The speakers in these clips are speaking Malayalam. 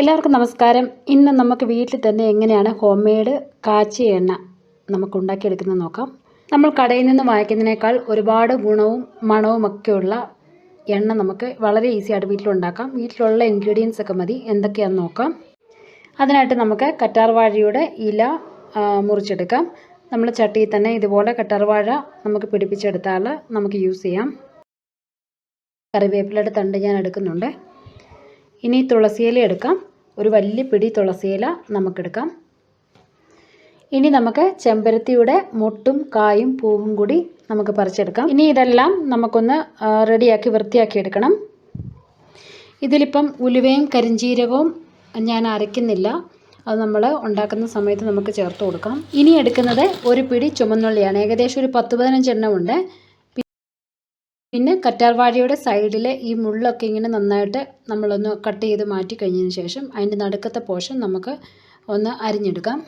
എല്ലാവർക്കും നമസ്കാരം. ഇന്ന് നമുക്ക് വീട്ടിൽ തന്നെ എങ്ങനെയാണ് ഹോം മെയ്ഡ് കാച്ചിയ എണ്ണ നമുക്ക് ഉണ്ടാക്കിയെടുക്കുന്നത് നോക്കാം. നമ്മൾ കടയിൽ നിന്ന് വാങ്ങിക്കുന്നതിനേക്കാൾ ഒരുപാട് ഗുണവും മണവും ഒക്കെയുള്ള എണ്ണ നമുക്ക് വളരെ ഈസി ആയിട്ട് വീട്ടിലുണ്ടാക്കാം വീട്ടിലുള്ള ഇൻഗ്രീഡിയൻസ് ഒക്കെ മതി. എന്തൊക്കെയാണെന്ന് നോക്കാം. അതിനായിട്ട് നമുക്ക് കറ്റാർവാഴയുടെ ഇല മുറിച്ചെടുക്കാം. നമ്മൾ ചട്ടിയിൽ തന്നെ ഇതുപോലെ കറ്റാർവാഴ നമുക്ക് പിടിപ്പിച്ചെടുത്താൽ നമുക്ക് യൂസ് ചെയ്യാം. കറിവേപ്പിലയുടെ തണ്ട് ഞാൻ എടുക്കുന്നുണ്ട്. ഇനി തുളസിയില എടുക്കാം. ഒരു വലിയ പിടി തുളസിയില നമുക്കെടുക്കാം. ഇനി നമുക്ക് ചെമ്പരത്തിയുടെ മുട്ടും കായും പൂവും കൂടി നമുക്ക് പറിച്ചെടുക്കാം. ഇനി ഇതെല്ലാം നമുക്കൊന്ന് റെഡിയാക്കി വൃത്തിയാക്കി എടുക്കണം. ഇതിലിപ്പം ഉലുവയും കരിഞ്ചീരകവും ഞാൻ അരയ്ക്കുന്നില്ല. അത് നമ്മൾ ഉണ്ടാക്കുന്ന സമയത്ത് നമുക്ക് ചേർത്ത് കൊടുക്കാം. ഇനി എടുക്കുന്നത് ഒരു പിടി ചുമന്നുള്ളിയാണ്. ഏകദേശം ഒരു പത്ത് പതിനഞ്ച് എണ്ണമുണ്ട് പിന്നെ കറ്റാർവാഴയുടെ സൈഡിലെ ഈ മുള്ളൊക്കെ ഇങ്ങനെ നന്നായിട്ട് നമ്മളൊന്ന് കട്ട് ചെയ്ത് മാറ്റി കഴിഞ്ഞതിന് ശേഷം അതിന്റെ നടുക്കത്തെ പോഷൻ നമുക്ക് ഒന്ന് അരിഞ്ഞെടുക്കാം.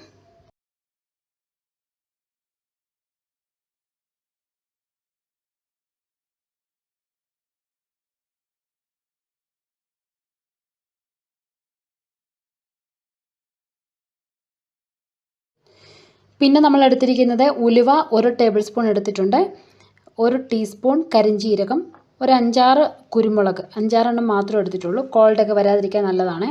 പിന്നെ നമ്മൾ എടുത്തിരിക്കുന്നത് ഉലുവ ഒരു ടേബിൾ സ്പൂൺ എടുത്തിട്ടുണ്ട്. ഒരു ടീസ്പൂൺ കരിഞ്ചീരകം ഒരു അഞ്ചാറ് കുരുമുളക് അഞ്ചാറെണ്ണം മാത്രമേ എടുത്തിട്ടുള്ളൂ. കോൾഡൊക്കെ വരാതിരിക്കാൻ നല്ലതാണ്.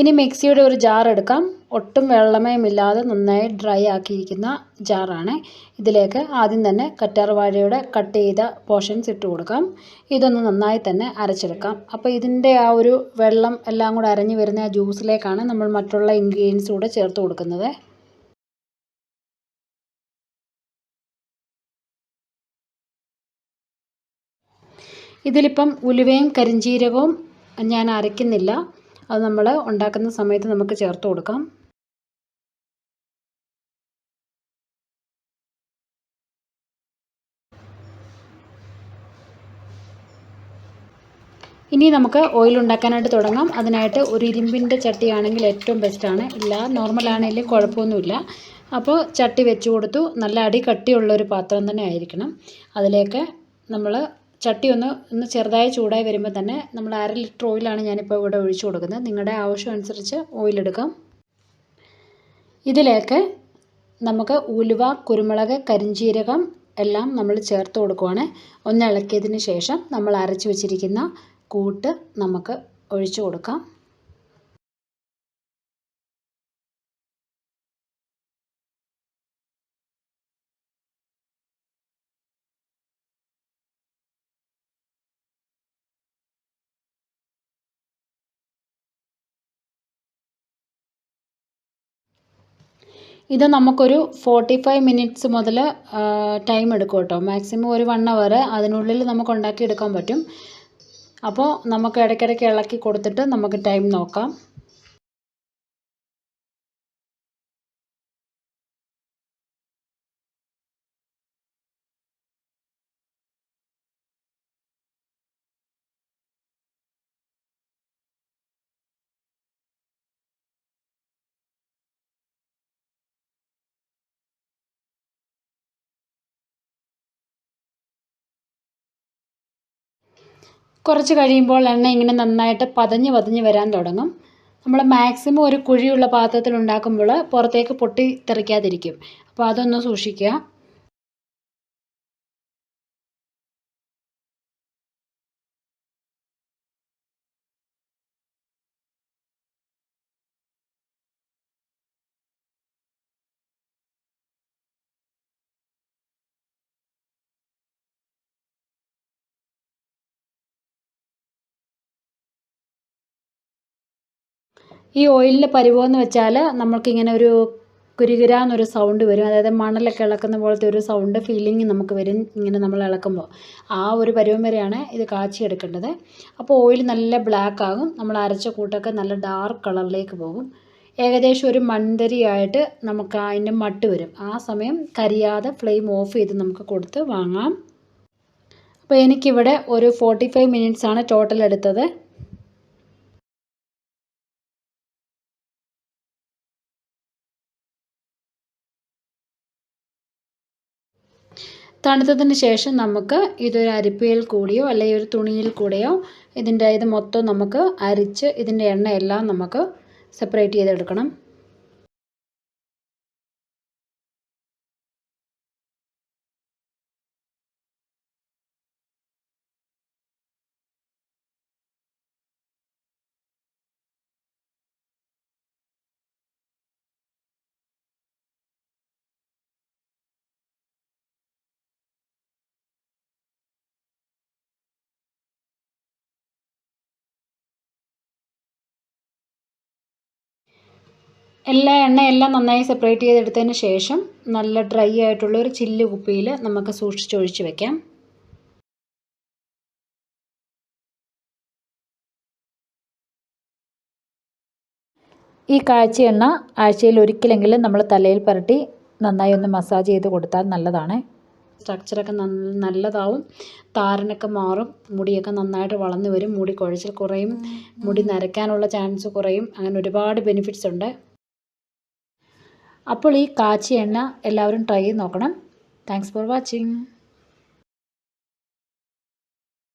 ഇനി മിക്സിയുടെ ഒരു ജാർ എടുക്കാം. ഒട്ടും വെള്ളമയമില്ലാതെ നന്നായി ഡ്രൈ ആക്കിയിരിക്കുന്ന ജാറാണ് ഇതിലേക്ക് ആദ്യം തന്നെ കറ്റാർവാഴയുടെ കട്ട് ചെയ്ത പോർഷൻസ് ഇട്ട് കൊടുക്കാം. ഇതൊന്ന് നന്നായി തന്നെ അരച്ചെടുക്കാം. അപ്പോൾ ഇതിന്റെ ആ ഒരു വെള്ളം എല്ലാം കൂടെ അരഞ്ഞു വരുന്ന ആ ജ്യൂസിലേക്കാണ് നമ്മൾ മറ്റുള്ള ഇൻഗ്രീഡിയൻസ് കൂടെ ചേർത്ത് കൊടുക്കുന്നത്. ഇതിലിപ്പം ഉലുവയും കരിഞ്ജീരകവും ഞാൻ അരയ്ക്കുന്നില്ല. അത് നമ്മൾ ഉണ്ടാക്കുന്ന സമയത്ത് നമുക്ക് ചേർത്ത് കൊടുക്കാം. ഇനി നമുക്ക് ഓയിൽ ഉണ്ടാക്കാനായിട്ട് തുടങ്ങാം. അതിനായിട്ട് ഒരു ഇരുമ്പിന്റെ ചട്ടിയാണെങ്കിൽ ഏറ്റവും ബെസ്റ്റാണ് ഇല്ല നോർമൽ ആണെങ്കിലും കുഴപ്പമൊന്നുമില്ല. അപ്പോൾ ചട്ടി വെച്ച് കൊടുത്തു. നല്ല അടി കട്ടിയുള്ളൊരു പാത്രം തന്നെ ആയിരിക്കണം. അതിലേക്ക് നമ്മൾ ചട്ടി ഒന്ന് ഒന്ന് ചെറുതായി ചൂടായി വരുമ്പോൾ തന്നെ നമ്മൾ അര ലിറ്റർ ഓയിലാണ് ഞാനിപ്പോൾ ഇവിടെ ഒഴിച്ചു കൊടുക്കുന്നത്. നിങ്ങളുടെ ആവശ്യം അനുസരിച്ച് ഓയിൽ എടുക്കാം. ഇതിലേക്ക് നമുക്ക് ഉലുവ കുരുമുളക് കരിഞ്ചീരകം എല്ലാം നമ്മൾ ചേർത്ത് കൊടുക്കുവാണ്. ഒന്ന് ഇളക്കിയതിന് ശേഷം നമ്മൾ അരച്ച് വെച്ചിരിക്കുന്ന കൂട്ട് നമുക്ക് ഒഴിച്ചു കൊടുക്കാം. ഇത് നമുക്കൊരു ഫോർട്ടി ഫൈവ് മിനിറ്റ്സ് മുതൽ ടൈം എടുക്കും കേട്ടോ. മാക്സിമം ഒരു വൺ അവർ അതിനുള്ളിൽ നമുക്ക് ഉണ്ടാക്കിയെടുക്കാൻ പറ്റും. അപ്പോൾ നമുക്ക് ഇടയ്ക്കിടയ്ക്ക് ഇളക്കി കൊടുത്തിട്ട് നമുക്ക് ടൈം നോക്കാം. കുറച്ച് കഴിയുമ്പോൾ എണ്ണ ഇങ്ങനെ നന്നായിട്ട് പതഞ്ഞ് പതഞ്ഞ് വരാൻ തുടങ്ങും. നമ്മൾ മാക്സിമം ഒരു കുഴിയുള്ള പാത്രത്തിൽ ഉണ്ടാക്കുമ്പോൾ പുറത്തേക്ക് പൊട്ടി തെറിക്കാതിരിക്കും അപ്പോൾ അതൊന്ന് സൂക്ഷിക്കുക. ഈ ഓയിലിന്റെ പരിവമെന്ന് വെച്ചാൽ നമ്മൾക്കിങ്ങനെ ഒരു കുരുകുരാന്നൊരു സൗണ്ട് വരും. അതായത് മണലൊക്കെ ഇളക്കുന്ന പോലത്തെ ഒരു സൗണ്ട് ഫീലിംഗ് നമുക്ക് വരും ഇങ്ങനെ നമ്മൾ ഇളക്കുമ്പോൾ ആ ഒരു പരുവം വരെയാണ് ഇത് കാച്ചിയെടുക്കേണ്ടത്. അപ്പോൾ ഓയിൽ നല്ല ബ്ലാക്ക് ആകും. നമ്മൾ അരച്ച കൂട്ടൊക്കെ നല്ല ഡാർക്ക് കളറിലേക്ക് പോകും. ഏകദേശം ഒരു മൺതരിയായിട്ട് നമുക്ക് അതിന്റെ മട്ട് വരും. ആ സമയം കരിയാതെ ഫ്ലെയിം ഓഫ് ചെയ്ത് നമുക്ക് കൊടുത്ത് വാങ്ങാം. അപ്പോൾ എനിക്കിവിടെ ഒരു ഫോർട്ടി ഫൈവ് മിനിറ്റ്സാണ് ടോട്ടൽ എടുത്തത്. തണുത്തതിന് ശേഷം നമുക്ക് ഇതൊരു അരിപ്പയിൽ കൂടിയോ അല്ലെങ്കിൽ ഒരു തുണിയിൽ കൂടെയോ ഇതിന്റെ ഇത് മൊത്തം നമുക്ക് അരിച്ച് ഇതിന്റെ എണ്ണയെല്ലാം നമുക്ക് സെപ്പറേറ്റ് ചെയ്തെടുക്കണം. എല്ലാ എണ്ണയെല്ലാം നന്നായി സെപ്പറേറ്റ് ചെയ്തെടുത്തതിന് ശേഷം നല്ല ഡ്രൈ ആയിട്ടുള്ള ഒരു ചില്ല് കുപ്പിയിൽ നമുക്ക് സൂക്ഷിച്ചൊഴിച്ച് വെക്കാം. ഈ കാഴ്ച എണ്ണ ആഴ്ചയിൽ ഒരിക്കലെങ്കിലും നമ്മൾ തലയിൽ പുരട്ടി നന്നായി ഒന്ന് മസാജ് ചെയ്ത് കൊടുത്താൽ നല്ലതാണ്. സ്ട്രക്ചറൊക്കെ നല്ലതാവും. താരനൊക്കെ മാറും. മുടിയൊക്കെ നന്നായിട്ട് വളർന്നു വരും. മുടി കുഴച്ചിൽ കുറയും. മുടി നരയ്ക്കാനുള്ള ചാൻസ് കുറയും. അങ്ങനെ ഒരുപാട് ബെനിഫിറ്റ്സ് ഉണ്ട്. അപ്പോൾ ഈ കാച്ചിയ എണ്ണ എല്ലാവരും ട്രൈ ചെയ്ത് നോക്കണം. Thanks for watching